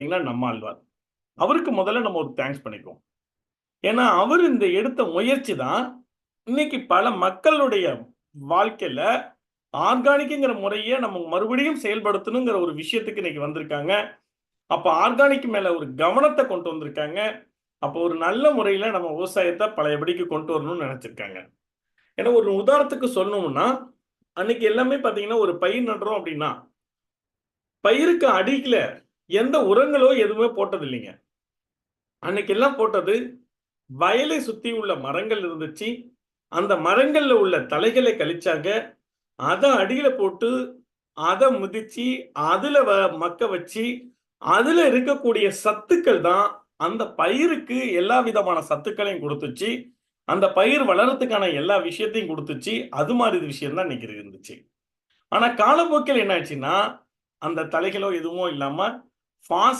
பார்த்தீங்களா நம்மாழ்வார் அவருக்கு முதல்ல நம்ம ஒரு தேங்க்ஸ் பண்ணிக்குவோம். ஏன்னா அவர் இந்த எடுத்த முயற்சி தான் இன்னைக்கு பல மக்களுடைய வாழ்க்கையில ஆர்கானிக்குங்கிற முறையை நம்ம மறுபடியும் செயல்படுத்தணுங்கிற ஒரு விஷயத்துக்கு இன்னைக்கு வந்திருக்காங்க. அப்போ ஆர்கானிக் மேல ஒரு கவனத்தை கொண்டு வந்திருக்காங்க. அப்போ ஒரு நல்ல முறையில நம்ம விவசாயத்தை பழையபடிக்கு கொண்டு வரணும்னு நினைச்சிருக்காங்க. ஏன்னா ஒரு உதாரணத்துக்கு சொல்லணும்னா அன்னைக்கு எல்லாமே பார்த்தீங்கன்னா ஒரு பயிர் நடுறோம் அப்படின்னா பயிருக்கு அடியில எந்த உரங்களோ எதுவுமே போட்டது இல்லைங்க அன்னைக்கு எல்லாம் போட்டது வயலை சுத்தி உள்ள மரங்கள் இருந்துச்சு. அந்த மரங்கள்ல உள்ள தலைகளை கழிச்சாங்க. அதை அடியில போட்டு அதை முதிச்சு அதுல வ- மக்க வச்சு அதுல இருக்கக்கூடிய சத்துக்கள் தான் அந்த பயிருக்கு எல்லா விதமான சத்துக்களையும் கொடுத்துச்சு. அந்த பயிர் வளர்றதுக்கான எல்லா விஷயத்தையும் கொடுத்துச்சு. அது மாதிரி விஷயம் தான் இன்னைக்கு இருந்துச்சு. ஆனா காலப்போக்கில் என்ன ஆச்சுன்னா அந்த தலைகளோ எதுவும் இல்லாம fast